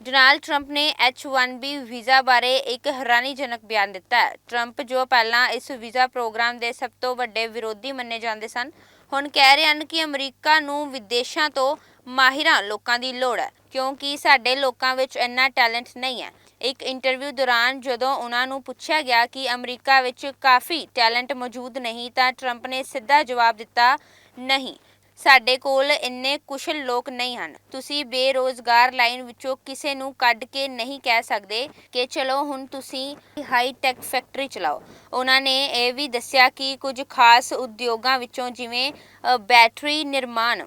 Donald Trump ਨੇ H1B visa ਬਾਰੇ ਇੱਕ ਹੈਰਾਨੀਜਨਕ ਬਿਆਨ ਦਿੱਤਾ ਹੈ। ਟਰੰਪ ਜੋ ਪਹਿਲਾਂ ਇਸ ਵੀਜ਼ਾ ਪ੍ਰੋਗਰਾਮ ਦੇ ਸਭ ਤੋਂ ਵੱਡੇ ਵਿਰੋਧੀ ਮੰਨੇ ਜਾਂਦੇ ਸਨ, ਹੁਣ ਕਹਿ ਰਹੇ ਹਨ ਕਿ ਅਮਰੀਕਾ ਨੂੰ ਵਿਦੇਸ਼ਾਂ ਤੋਂ ਮਾਹਿਰਾਂ ਲੋਕਾਂ ਦੀ ਲੋੜ ਹੈ, ਕਿਉਂਕਿ ਸਾਡੇ ਲੋਕਾਂ ਵਿੱਚ ਇੰਨਾ ਟੈਲੈਂਟ ਨਹੀਂ ਹੈ। ਇੱਕ ਇੰਟਰਵਿਊ ਦੌਰਾਨ ਜਦੋਂ ਉਹਨਾਂ ਨੂੰ ਪੁੱਛਿਆ ਗਿਆ ਕਿ ਅਮਰੀਕਾ ਵਿੱਚ ਕਾਫੀ ਟੈਲੈਂਟ ਮੌਜੂਦ ਨਹੀਂ ਤਾਂ ਟਰੰਪ ਨੇ ਸਿੱਧਾ ਜਵਾਬ ਦਿੱਤਾ, ਨਹੀਂ। ਸਾਡੇ ਕੋਲ ਇੰਨੇ ਕੁਸ਼ਲ ਲੋਕ ਨਹੀਂ ਹਨ। ਤੁਸੀਂ ਬੇਰੋਜ਼ਗਾਰ ਲਾਈਨ ਵਿੱਚੋਂ ਕਿਸੇ ਨੂੰ ਕੱਢ ਕੇ ਨਹੀਂ ਕਹਿ ਸਕਦੇ ਕਿ ਚਲੋ ਹੁਣ ਤੁਸੀਂ ਹਾਈ ਟੈਕ ਫੈਕਟਰੀ ਚਲਾਓ। ਉਹਨਾਂ ਨੇ ਇਹ ਵੀ ਦੱਸਿਆ ਕਿ ਕੁਝ ਖਾਸ ਉਦਯੋਗਾਂ ਵਿੱਚੋਂ ਜਿਵੇਂ ਬੈਟਰੀ ਨਿਰਮਾਣ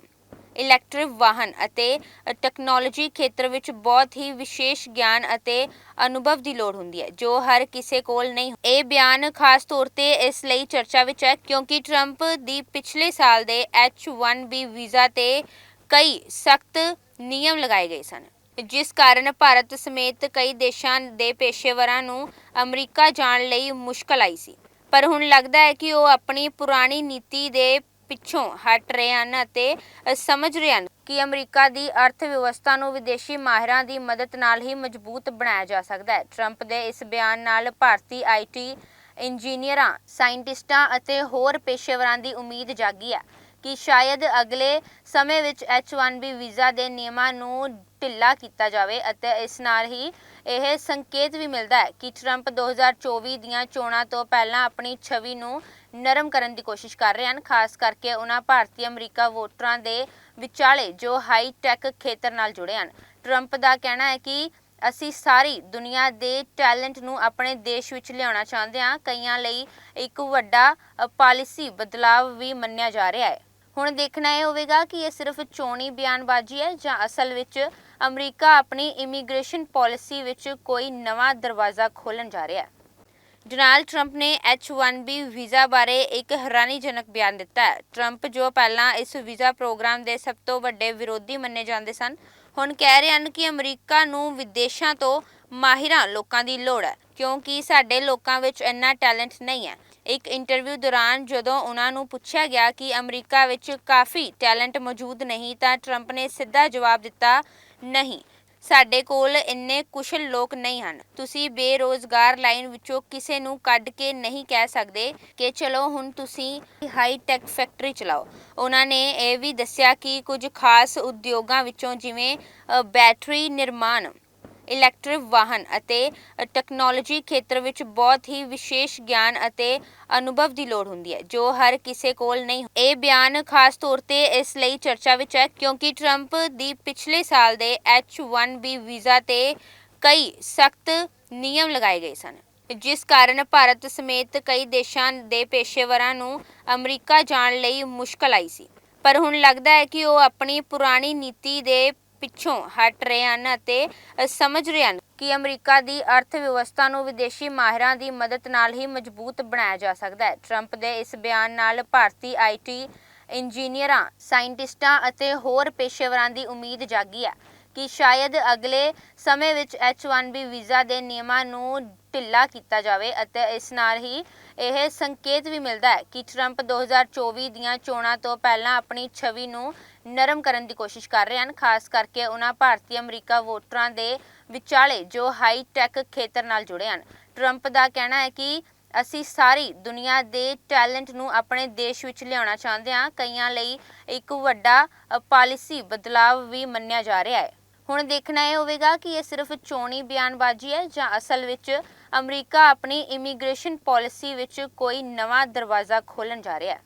ਇਲੈਕਟ੍ਰਿਕ ਵਾਹਨ ਅਤੇ ਟੈਕਨੋਲੋਜੀ ਖੇਤਰ ਵਿੱਚ ਬਹੁਤ ਹੀ ਵਿਸ਼ੇਸ਼ ਗਿਆਨ ਅਤੇ ਅਨੁਭਵ ਦੀ ਲੋੜ ਹੁੰਦੀ ਹੈ, ਜੋ ਹਰ ਕਿਸੇ ਕੋਲ ਨਹੀਂ ਇਹ ਬਿਆਨ ਖਾਸ ਤੌਰ ਤੇ ਇਸ ਲਈ ਚਰਚਾ ਵਿੱਚ ਹੈ ਕਿਉਂਕਿ ਟਰੰਪ ਦੀ ਪਿਛਲੇ ਸਾਲ ਦੇ H1B ਵੀਜ਼ਾ ਤੇ ਕਈ ਸਖਤ ਨਿਯਮ ਲਗਾਏ ਗਏ ਸਨ, ਜਿਸ ਕਾਰਨ ਭਾਰਤ ਸਮੇਤ ਕਈ ਦੇਸ਼ਾਂ ਦੇ ਪੇਸ਼ੇਵਰਾਂ ਨੂੰ ਅਮਰੀਕਾ ਜਾਣ ਲਈ ਮੁਸ਼ਕਲ ਆਈ ਸੀ। ਪਰ ਹੁਣ ਲੱਗਦਾ ਹੈ ਕਿ ਉਹ ਆਪਣੀ ਪੁਰਾਣੀ ਨੀਤੀ ਦੇ ਪਿੱਛੋਂ ਹਟ ਰਹੇ ਹਨ ਅਤੇ ਸਮਝ ਰਹੇ ਹਨ ਕਿ ਅਮਰੀਕਾ ਦੀ ਅਰਥ ਵਿਵਸਥਾ ਨੂੰ ਵਿਦੇਸ਼ੀ ਮਾਹਿਰਾਂ ਦੀ ਮਦਦ ਨਾਲ ਹੀ ਮਜ਼ਬੂਤ ਬਣਾਇਆ ਜਾ ਸਕਦਾ ਹੈ। ਟਰੰਪ ਦੇ ਇਸ ਬਿਆਨ ਨਾਲ ਭਾਰਤੀ ਆਈਟੀ ਇੰਜੀਨੀਅਰਾਂ, ਸਾਇੰਟਿਸਟਾਂ ਅਤੇ ਹੋਰ ਪੇਸ਼ੇਵਰਾਂ ਦੀ ਉਮੀਦ ਜਾਗੀ ਹੈ। ਕਿ ਸ਼ਾਇਦ ਅਗਲੇ ਸਮੇਂ ਵਿੱਚ H1B ਵੀਜ਼ਾ ਦੇ ਨਿਯਮਾਂ ਨੂੰ ਢਿੱਲਾ ਕੀਤਾ ਜਾਵੇ ਅਤੇ ਇਸ ਨਾਲ ਹੀ ਇਹ ਸੰਕੇਤ ਵੀ ਮਿਲਦਾ ਹੈ ਕਿ ਟਰੰਪ 2024 ਦੀਆਂ ਚੋਣਾਂ ਤੋਂ ਪਹਿਲਾਂ ਆਪਣੀ ਛਵੀ ਨੂੰ ਨਰਮ ਕਰਨ ਦੀ ਕੋਸ਼ਿਸ਼ ਕਰ ਰਹੇ ਹਨ, ਖਾਸ ਕਰਕੇ ਉਹਨਾਂ ਭਾਰਤੀ ਅਮਰੀਕਾ ਵੋਟਰਾਂ ਦੇ ਵਿਚਾਲੇ ਜੋ ਹਾਈ ਟੈਕ ਖੇਤਰ ਨਾਲ ਜੁੜੇ ਹਨ। ਟਰੰਪ ਦਾ ਕਹਿਣਾ ਹੈ ਕਿ ਅਸੀਂ ਸਾਰੀ ਦੁਨੀਆ ਦੇ ਟੈਲੈਂਟ ਨੂੰ ਆਪਣੇ ਦੇਸ਼ ਵਿੱਚ ਲਿਆਉਣਾ ਚਾਹੁੰਦੇ ਹਾਂ। ਕਈਆਂ ਲਈ ਇੱਕ ਵੱਡਾ ਪਾਲਿਸੀ ਬਦਲਾਵ ਵੀ ਮੰਨਿਆ ਜਾ ਰਿਹਾ ਹੈ। ਹੁਣ ਦੇਖਣਾ ਇਹ ਹੋਵੇਗਾ ਕਿ ਇਹ ਸਿਰਫ ਚੋਣੀ ਬਿਆਨਬਾਜ਼ੀ ਹੈ ਜਾਂ ਅਸਲ ਵਿੱਚ ਅਮਰੀਕਾ ਆਪਣੀ ਇਮੀਗ੍ਰੇਸ਼ਨ ਪਾਲਿਸੀ ਵਿੱਚ ਕੋਈ ਨਵਾਂ ਦਰਵਾਜ਼ਾ ਖੋਲਣ ਜਾ ਰਿਹਾ ਹੈ। ਡੋਨਾਲਡ ਟਰੰਪ ਨੇ H1B ਵੀਜ਼ਾ ਬਾਰੇ ਇੱਕ ਹੈਰਾਨੀਜਨਕ ਬਿਆਨ ਦਿੱਤਾ ਹੈ। ਟਰੰਪ ਜੋ ਪਹਿਲਾਂ ਇਸ ਵੀਜ਼ਾ ਪ੍ਰੋਗਰਾਮ ਦੇ ਸਭ ਤੋਂ ਵੱਡੇ ਵਿਰੋਧੀ ਮੰਨੇ ਜਾਂਦੇ ਸਨ, ਹੁਣ ਕਹਿ ਰਹੇ ਹਨ ਕਿ ਅਮਰੀਕਾ ਨੂੰ ਵਿਦੇਸ਼ਾਂ ਤੋਂ ਮਾਹਿਰਾਂ ਲੋਕਾਂ ਦੀ ਲੋੜ ਹੈ, ਕਿਉਂਕਿ ਸਾਡੇ ਲੋਕਾਂ ਵਿੱਚ ਇੰਨਾ ਟੈਲੈਂਟ ਨਹੀਂ ਹੈ। ਇੱਕ ਇੰਟਰਵਿਊ ਦੌਰਾਨ ਜਦੋਂ ਉਹਨਾਂ ਨੂੰ ਪੁੱਛਿਆ ਗਿਆ ਕਿ ਅਮਰੀਕਾ ਵਿੱਚ ਕਾਫੀ ਟੈਲੈਂਟ ਮੌਜੂਦ ਨਹੀਂ, ਤਾਂ ਟਰੰਪ ਨੇ ਸਿੱਧਾ ਜਵਾਬ ਦਿੱਤਾ, ਨਹੀਂ, ਸਾਡੇ ਕੋਲ ਇੰਨੇ ਕੁਸ਼ਲ ਲੋਕ ਨਹੀਂ ਹਨ। ਤੁਸੀਂ ਬੇਰੋਜ਼ਗਾਰ ਲਾਈਨ ਵਿੱਚੋਂ ਕਿਸੇ ਨੂੰ ਕੱਢ ਕੇ ਨਹੀਂ ਕਹਿ ਸਕਦੇ ਕਿ ਚਲੋ ਹੁਣ ਤੁਸੀਂ ਹਾਈ ਟੈਕ ਫੈਕਟਰੀ ਚਲਾਓ। ਉਹਨਾਂ ਨੇ ਇਹ ਵੀ ਦੱਸਿਆ ਕਿ ਕੁਝ ਖਾਸ ਉਦਯੋਗਾਂ ਵਿੱਚੋਂ ਜਿਵੇਂ ਬੈਟਰੀ ਨਿਰਮਾਣ ਇਲੈਕਟ੍ਰਿਕ ਵਾਹਨ ਅਤੇ ਟੈਕਨੋਲੋਜੀ ਖੇਤਰ ਵਿੱਚ ਬਹੁਤ ਹੀ ਵਿਸ਼ੇਸ਼ ਗਿਆਨ ਅਤੇ ਅਨੁਭਵ ਦੀ ਲੋੜ ਹੁੰਦੀ ਹੈ, ਜੋ ਹਰ ਕਿਸੇ ਕੋਲ ਨਹੀਂ ਇਹ ਬਿਆਨ ਖਾਸ ਤੌਰ ਤੇ ਇਸ ਲਈ ਚਰਚਾ ਵਿੱਚ ਹੈ ਕਿਉਂਕਿ ਟਰੰਪ ਦੀ ਪਿਛਲੇ ਸਾਲ ਦੇ H1B ਵੀਜ਼ਾ ਤੇ ਕਈ ਸਖਤ ਨਿਯਮ ਲਗਾਏ ਗਏ ਸਨ, ਜਿਸ ਕਾਰਨ ਭਾਰਤ ਸਮੇਤ ਕਈ ਦੇਸ਼ਾਂ ਦੇ ਪੇਸ਼ੇਵਰਾਂ ਨੂੰ ਅਮਰੀਕਾ ਜਾਣ ਲਈ ਮੁਸ਼ਕਲ ਆਈ ਸੀ। ਪਰ ਹੁਣ ਲੱਗਦਾ ਹੈ ਕਿ ਉਹ ਆਪਣੀ ਪੁਰਾਣੀ ਨੀਤੀ ਦੇ ਪਿੱਛੋਂ ਹਟ ਰਹੇ ਹਨ ਅਤੇ ਸਮਝ ਰਹੇ ਹਨ ਕਿ ਅਮਰੀਕਾ ਦੀ ਅਰਥ ਵਿਵਸਥਾ ਨੂੰ ਵਿਦੇਸ਼ੀ ਮਾਹਿਰਾਂ ਦੀ ਮਦਦ ਨਾਲ ਹੀ ਮਜ਼ਬੂਤ ਬਣਾਇਆ ਜਾ ਸਕਦਾ ਹੈ। ਟਰੰਪ ਦੇ ਇਸ ਬਿਆਨ ਨਾਲ ਭਾਰਤੀ ਆਈਟੀ ਇੰਜੀਨੀਅਰਾਂ, ਸਾਇੰਟਿਸਟਾਂ ਅਤੇ ਹੋਰ ਪੇਸ਼ੇਵਰਾਂ ਦੀ ਉਮੀਦ ਜਾਗੀ ਹੈ ਕਿ ਸ਼ਾਇਦ ਅਗਲੇ ਸਮੇਂ ਵਿੱਚ H1B ਵੀਜ਼ਾ ਦੇ ਨਿਯਮਾਂ ਨੂੰ ਢਿੱਲਾ ਕੀਤਾ ਜਾਵੇ ਅਤੇ ਇਸ ਨਾਲ ਹੀ ਇਹ ਸੰਕੇਤ ਵੀ ਮਿਲਦਾ ਹੈ ਕਿ ਟਰੰਪ 2024 ਦੀਆਂ ਚੋਣਾਂ ਤੋਂ ਪਹਿਲਾਂ ਆਪਣੀ ਛਵੀ ਨੂੰ ਨਰਮ ਕਰਨ ਦੀ ਕੋਸ਼ਿਸ਼ ਕਰ ਰਹੇ ਹਨ, ਖਾਸ ਕਰਕੇ ਉਹਨਾਂ ਭਾਰਤੀ ਅਮਰੀਕਾ ਵੋਟਰਾਂ ਦੇ ਵਿਚਾਲੇ ਜੋ ਹਾਈ ਟੈਕ ਖੇਤਰ ਨਾਲ ਜੁੜੇ ਹਨ। ਟਰੰਪ ਦਾ ਕਹਿਣਾ ਹੈ ਕਿ ਅਸੀਂ ਸਾਰੀ ਦੁਨੀਆ ਦੇ ਟੈਲੈਂਟ ਨੂੰ ਆਪਣੇ ਦੇਸ਼ ਵਿੱਚ ਲਿਆਉਣਾ ਚਾਹੁੰਦੇ ਹਾਂ। ਕਈਆਂ ਲਈ ਇੱਕ ਵੱਡਾ ਪਾਲਿਸੀ ਬਦਲਾਵ ਵੀ ਮੰਨਿਆ ਜਾ ਰਿਹਾ ਹੈ। ਹੁਣ ਦੇਖਣਾ ਇਹ ਹੋਵੇਗਾ ਕਿ ਇਹ ਸਿਰਫ ਚੋਣੀ ਬਿਆਨਬਾਜ਼ੀ ਹੈ ਜਾਂ ਅਸਲ ਵਿੱਚ ਅਮਰੀਕਾ ਆਪਣੀ ਇਮੀਗ੍ਰੇਸ਼ਨ ਪਾਲਿਸੀ ਵਿੱਚ ਕੋਈ ਨਵਾਂ ਦਰਵਾਜ਼ਾ ਖੋਲਣ ਜਾ ਰਿਹਾ ਹੈ।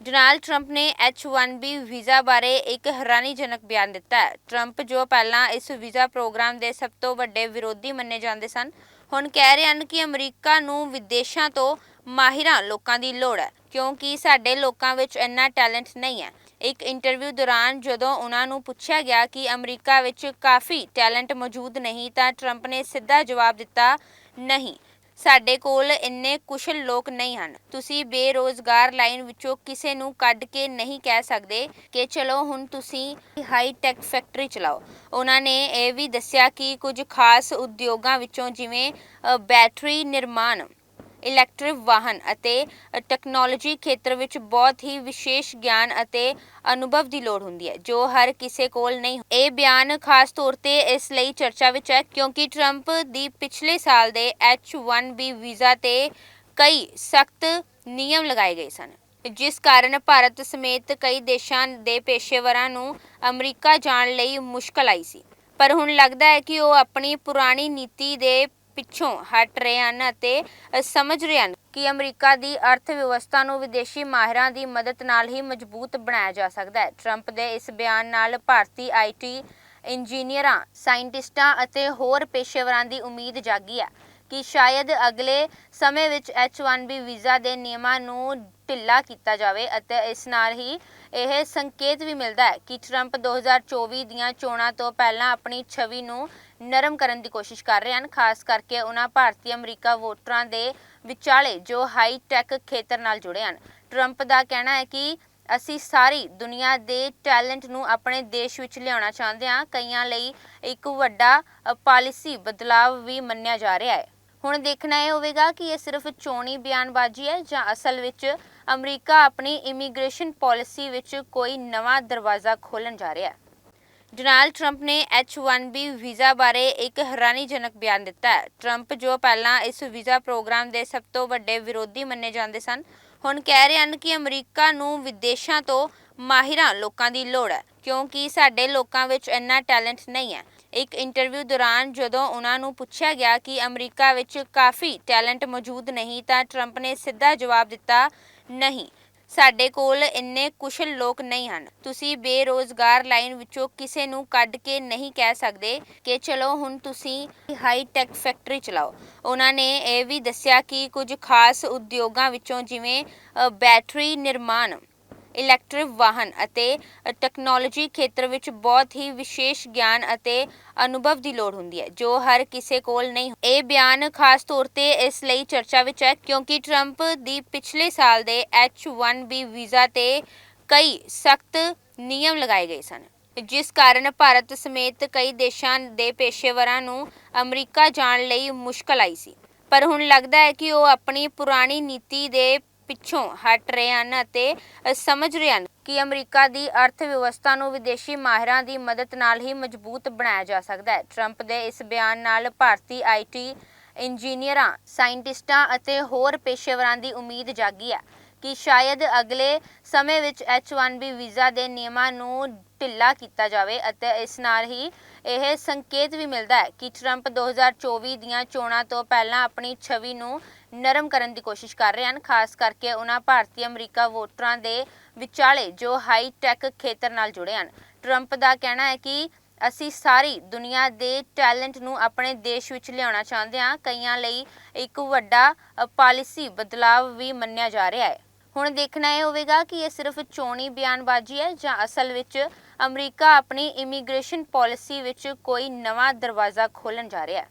ਡੋਨਾਲਡ ਟਰੰਪ ਨੇ H1B ਵੀਜ਼ਾ ਬਾਰੇ ਇੱਕ ਹੈਰਾਨੀਜਨਕ ਬਿਆਨ ਦਿੱਤਾ ਹੈ। ਟਰੰਪ ਜੋ ਪਹਿਲਾਂ ਇਸ ਵੀਜ਼ਾ ਪ੍ਰੋਗਰਾਮ ਦੇ ਸਭ ਤੋਂ ਵੱਡੇ ਵਿਰੋਧੀ ਮੰਨੇ ਜਾਂਦੇ ਸਨ, ਹੁਣ ਕਹਿ ਰਹੇ ਹਨ ਕਿ ਅਮਰੀਕਾ ਨੂੰ ਵਿਦੇਸ਼ਾਂ ਤੋਂ ਮਾਹਿਰਾਂ ਲੋਕਾਂ ਦੀ ਲੋੜ ਹੈ, ਕਿਉਂਕਿ ਸਾਡੇ ਲੋਕਾਂ ਵਿੱਚ ਇੰਨਾ ਟੈਲੈਂਟ ਨਹੀਂ ਹੈ। ਇੱਕ ਇੰਟਰਵਿਊ ਦੌਰਾਨ ਜਦੋਂ ਉਹਨਾਂ ਨੂੰ ਪੁੱਛਿਆ ਗਿਆ ਕਿ ਅਮਰੀਕਾ ਵਿੱਚ ਕਾਫੀ ਟੈਲੈਂਟ ਮੌਜੂਦ ਨਹੀਂ ਤਾਂ ਟਰੰਪ ਨੇ ਸਿੱਧਾ ਜਵਾਬ ਦਿੱਤਾ ਨਹੀਂ। ਸਾਡੇ ਕੋਲ ਇੰਨੇ ਕੁਸ਼ਲ ਲੋਕ ਨਹੀਂ ਹਨ। ਤੁਸੀਂ ਬੇਰੋਜ਼ਗਾਰ ਲਾਈਨ ਵਿੱਚੋਂ ਕਿਸੇ ਨੂੰ ਕੱਢ ਕੇ ਨਹੀਂ ਕਹਿ ਸਕਦੇ ਕਿ ਚਲੋ ਹੁਣ ਤੁਸੀਂ ਹਾਈ ਟੈਕ ਫੈਕਟਰੀ ਚਲਾਓ। ਉਹਨਾਂ ਨੇ ਇਹ ਵੀ ਦੱਸਿਆ ਕਿ ਕੁਝ ਖਾਸ ਉਦਯੋਗਾਂ ਵਿੱਚੋਂ ਜਿਵੇਂ ਬੈਟਰੀ ਨਿਰਮਾਣ ਇਲੈਕਟ੍ਰਿਕ ਵਾਹਨ ਅਤੇ ਟੈਕਨੋਲੋਜੀ ਖੇਤਰ ਵਿੱਚ ਬਹੁਤ ਹੀ ਵਿਸ਼ੇਸ਼ ਗਿਆਨ ਅਤੇ ਅਨੁਭਵ ਦੀ ਲੋੜ ਹੁੰਦੀ ਹੈ, ਜੋ ਹਰ ਕਿਸੇ ਕੋਲ ਨਹੀਂ ਇਹ ਬਿਆਨ ਖਾਸ ਤੌਰ ਤੇ ਇਸ ਲਈ ਚਰਚਾ ਵਿੱਚ ਹੈ ਕਿਉਂਕਿ ਟਰੰਪ ਦੀ ਪਿਛਲੇ ਸਾਲ ਦੇ H1B ਵੀਜ਼ਾ ਤੇ ਕਈ ਸਖਤ ਨਿਯਮ ਲਗਾਏ ਗਏ ਸਨ, ਜਿਸ ਕਾਰਨ ਭਾਰਤ ਸਮੇਤ ਕਈ ਦੇਸ਼ਾਂ ਦੇ ਪੇਸ਼ੇਵਰਾਂ ਨੂੰ ਅਮਰੀਕਾ ਜਾਣ ਲਈ ਮੁਸ਼ਕਲ ਆਈ ਸੀ। ਪਰ ਹੁਣ ਲੱਗਦਾ ਹੈ ਕਿ ਉਹ ਆਪਣੀ ਪੁਰਾਣੀ ਨੀਤੀ ਦੇ ਪਿੱਛੋਂ ਹਟ ਰਹੇ ਹਨ ਅਤੇ ਸਮਝ ਰਹੇ ਹਨ ਕਿ ਅਮਰੀਕਾ ਦੀ ਅਰਥ ਵਿਵਸਥਾ ਨੂੰ ਵਿਦੇਸ਼ੀ ਮਾਹਿਰਾਂ ਦੀ ਮਦਦ ਨਾਲ ਹੀ ਮਜ਼ਬੂਤ ਬਣਾਇਆ ਜਾ ਸਕਦਾ ਹੈ। ਟਰੰਪ ਦੇ ਇਸ ਬਿਆਨ ਨਾਲ ਭਾਰਤੀ ਆਈਟੀ ਇੰਜੀਨੀਅਰਾਂ, ਸਾਇੰਟਿਸਟਾਂ ਅਤੇ ਹੋਰ ਪੇਸ਼ੇਵਰਾਂ ਦੀ ਉਮੀਦ ਜਾਗੀ ਹੈ ਕਿ ਸ਼ਾਇਦ ਅਗਲੇ ਸਮੇਂ ਵਿੱਚ H1B ਵੀਜ਼ਾ ਦੇ ਨਿਯਮਾਂ ਨੂੰ ਢਿੱਲਾ ਕੀਤਾ ਜਾਵੇ ਅਤੇ ਇਸ ਨਾਲ ਹੀ ਇਹ ਸੰਕੇਤ ਵੀ ਮਿਲਦਾ ਹੈ ਕਿ ਟਰੰਪ 2024 ਦੀਆਂ ਚੋਣਾਂ ਤੋਂ ਪਹਿਲਾਂ ਆਪਣੀ ਛਵੀ ਨੂੰ ਨਰਮ ਕਰਨ ਦੀ ਕੋਸ਼ਿਸ਼ ਕਰ ਰਹੇ ਹਨ, ਖਾਸ ਕਰਕੇ ਉਹਨਾਂ ਭਾਰਤੀ ਅਮਰੀਕਾ ਵੋਟਰਾਂ ਦੇ ਵਿਚਾਲੇ ਜੋ ਹਾਈ ਟੈਕ ਖੇਤਰ ਨਾਲ ਜੁੜੇ ਹਨ। ਟਰੰਪ ਦਾ ਕਹਿਣਾ ਹੈ ਕਿ ਅਸੀਂ ਸਾਰੀ ਦੁਨੀਆ ਦੇ ਟੈਲੈਂਟ ਨੂੰ ਆਪਣੇ ਦੇਸ਼ ਵਿੱਚ ਲਿਆਉਣਾ ਚਾਹੁੰਦੇ ਹਾਂ। ਕਈਆਂ ਲਈ ਇੱਕ ਵੱਡਾ ਪਾਲਿਸੀ ਬਦਲਾਅ ਵੀ ਮੰਨਿਆ ਜਾ ਰਿਹਾ ਹੈ। ਹੁਣ ਦੇਖਣਾ ਇਹ ਹੋਵੇਗਾ ਕਿ ਇਹ ਸਿਰਫ ਚੋਣੀ ਬਿਆਨਬਾਜ਼ੀ ਹੈ ਜਾਂ ਅਸਲ ਵਿੱਚ ਅਮਰੀਕਾ ਆਪਣੀ ਇਮੀਗ੍ਰੇਸ਼ਨ ਪਾਲਿਸੀ ਵਿੱਚ ਕੋਈ ਨਵਾਂ ਦਰਵਾਜ਼ਾ ਖੋਲਣ ਜਾ ਰਿਹਾ ਹੈ। ਡੋਨਾਲਡ ਟਰੰਪ ਨੇ H1B ਵੀਜ਼ਾ ਬਾਰੇ ਇੱਕ ਹੈਰਾਨੀਜਨਕ ਬਿਆਨ ਦਿੱਤਾ ਹੈ। ਟਰੰਪ ਜੋ ਪਹਿਲਾਂ ਇਸ ਵੀਜ਼ਾ ਪ੍ਰੋਗਰਾਮ ਦੇ ਸਭ ਤੋਂ ਵੱਡੇ ਵਿਰੋਧੀ ਮੰਨੇ ਜਾਂਦੇ ਸਨ, ਹੁਣ ਕਹਿ ਰਹੇ ਹਨ ਕਿ ਅਮਰੀਕਾ ਨੂੰ ਵਿਦੇਸ਼ਾਂ ਤੋਂ ਮਾਹਿਰਾਂ ਲੋਕਾਂ ਦੀ ਲੋੜ ਹੈ, ਕਿਉਂਕਿ ਸਾਡੇ ਲੋਕਾਂ ਵਿੱਚ ਇੰਨਾ ਟੈਲੈਂਟ ਨਹੀਂ ਹੈ। ਇੱਕ ਇੰਟਰਵਿਊ ਦੌਰਾਨ ਜਦੋਂ ਉਹਨਾਂ ਨੂੰ ਪੁੱਛਿਆ ਗਿਆ ਕਿ ਅਮਰੀਕਾ ਵਿੱਚ ਕਾਫੀ ਟੈਲੈਂਟ ਮੌਜੂਦ ਨਹੀਂ ਤਾਂ ਟਰੰਪ ਨੇ ਸਿੱਧਾ ਜਵਾਬ ਦਿੱਤਾ, ਨਹੀਂ, ਸਾਡੇ ਕੋਲ ਇੰਨੇ ਕੁਸ਼ਲ ਲੋਕ ਨਹੀਂ ਹਨ। ਤੁਸੀਂ ਬੇਰੋਜ਼ਗਾਰ ਲਾਈਨ ਵਿੱਚੋਂ ਕਿਸੇ ਨੂੰ ਕੱਢ ਕੇ ਨਹੀਂ ਕਹਿ ਸਕਦੇ ਕਿ ਚਲੋ ਹੁਣ ਤੁਸੀਂ ਹਾਈ ਟੈਕ ਫੈਕਟਰੀ ਚਲਾਓ। ਉਹਨਾਂ ਨੇ ਇਹ ਵੀ ਦੱਸਿਆ ਕਿ ਕੁਝ ਖਾਸ ਉਦਯੋਗਾਂ ਵਿੱਚੋਂ ਜਿਵੇਂ ਬੈਟਰੀ ਨਿਰਮਾਣ ਇਲੈਕਟ੍ਰਿਕ ਵਾਹਨ ਅਤੇ ਟੈਕਨੋਲੋਜੀ ਖੇਤਰ ਵਿੱਚ ਬਹੁਤ ਹੀ ਵਿਸ਼ੇਸ਼ ਗਿਆਨ ਅਤੇ ਅਨੁਭਵ ਦੀ ਲੋੜ ਹੁੰਦੀ ਹੈ, ਜੋ ਹਰ ਕਿਸੇ ਕੋਲ ਨਹੀਂ ਇਹ ਬਿਆਨ ਖਾਸ ਤੌਰ ਤੇ ਇਸ ਲਈ ਚਰਚਾ ਵਿੱਚ ਹੈ ਕਿਉਂਕਿ ਟਰੰਪ ਦੀ ਪਿਛਲੇ ਸਾਲ ਦੇ H1B ਵੀਜ਼ਾ ਤੇ ਕਈ ਸਖਤ ਨਿਯਮ ਲਗਾਏ ਗਏ ਸਨ, ਜਿਸ ਕਾਰਨ ਭਾਰਤ ਸਮੇਤ ਕਈ ਦੇਸ਼ਾਂ ਦੇ ਪੇਸ਼ੇਵਰਾਂ ਨੂੰ ਅਮਰੀਕਾ ਜਾਣ ਲਈ ਮੁਸ਼ਕਲ ਆਈ ਸੀ। ਪਰ ਹੁਣ ਲੱਗਦਾ ਹੈ ਕਿ ਉਹ ਆਪਣੀ ਪੁਰਾਣੀ ਨੀਤੀ ਦੇ ਪਿੱਛੋਂ ਹਟ ਰਹੇ ਹਨ ਅਤੇ ਸਮਝ ਰਹੇ ਹਨ ਕਿ ਅਮਰੀਕਾ ਦੀ ਅਰਥ ਵਿਵਸਥਾ ਨੂੰ ਵਿਦੇਸ਼ੀ ਮਾਹਿਰਾਂ ਦੀ ਮਦਦ ਨਾਲ ਹੀ ਮਜ਼ਬੂਤ ਬਣਾਇਆ ਜਾ ਸਕਦਾ ਹੈ। ਟਰੰਪ ਦੇ ਇਸ ਬਿਆਨ ਨਾਲ ਭਾਰਤੀ ਆਈਟੀ ਇੰਜੀਨੀਅਰਾਂ, ਸਾਇੰਟਿਸਟਾਂ ਅਤੇ ਹੋਰ ਪੇਸ਼ੇਵਰਾਂ ਦੀ ਉਮੀਦ ਜਾਗੀ ਹੈ ਕਿ ਸ਼ਾਇਦ ਅਗਲੇ ਸਮੇਂ ਵਿੱਚ H1B ਵੀਜ਼ਾ ਦੇ ਨਿਯਮਾਂ ਨੂੰ ਢਿੱਲਾ ਕੀਤਾ ਜਾਵੇ ਅਤੇ ਇਸ ਨਾਲ ਹੀ ਇਹ ਸੰਕੇਤ ਵੀ ਮਿਲਦਾ ਹੈ ਕਿ ਟਰੰਪ 2024 ਦੀਆਂ ਚੋਣਾਂ ਤੋਂ ਪਹਿਲਾਂ ਆਪਣੀ ਛਵੀ ਨੂੰ ਨਰਮ ਕਰਨ ਦੀ ਕੋਸ਼ਿਸ਼ ਕਰ ਰਹੇ ਹਨ, ਖਾਸ ਕਰਕੇ ਉਹਨਾਂ ਭਾਰਤੀ ਅਮਰੀਕਾ ਵੋਟਰਾਂ ਦੇ ਵਿਚਾਲੇ ਜੋ ਹਾਈ ਟੈਕ ਖੇਤਰ ਨਾਲ ਜੁੜੇ ਹਨ। ਟਰੰਪ ਦਾ ਕਹਿਣਾ ਹੈ ਕਿ ਅਸੀਂ ਸਾਰੀ ਦੁਨੀਆ ਦੇ ਟੈਲੈਂਟ ਨੂੰ ਆਪਣੇ ਦੇਸ਼ ਵਿੱਚ ਲਿਆਉਣਾ ਚਾਹੁੰਦੇ ਹਾਂ। ਕਈਆਂ ਲਈ ਇੱਕ ਵੱਡਾ ਪਾਲਿਸੀ ਬਦਲਾਅ ਵੀ ਮੰਨਿਆ ਜਾ ਰਿਹਾ ਹੈ। ਹੁਣ ਦੇਖਣਾ ਇਹ ਹੋਵੇਗਾ ਕਿ ਇਹ ਸਿਰਫ ਚੋਣੀ ਬਿਆਨਬਾਜ਼ੀ ਹੈ ਜਾਂ ਅਸਲ ਵਿੱਚ ਅਮਰੀਕਾ ਆਪਣੀ ਇਮੀਗ੍ਰੇਸ਼ਨ ਪਾਲਿਸੀ ਵਿੱਚ ਕੋਈ ਨਵਾਂ ਦਰਵਾਜ਼ਾ ਖੋਲਣ ਜਾ ਰਿਹਾ ਹੈ।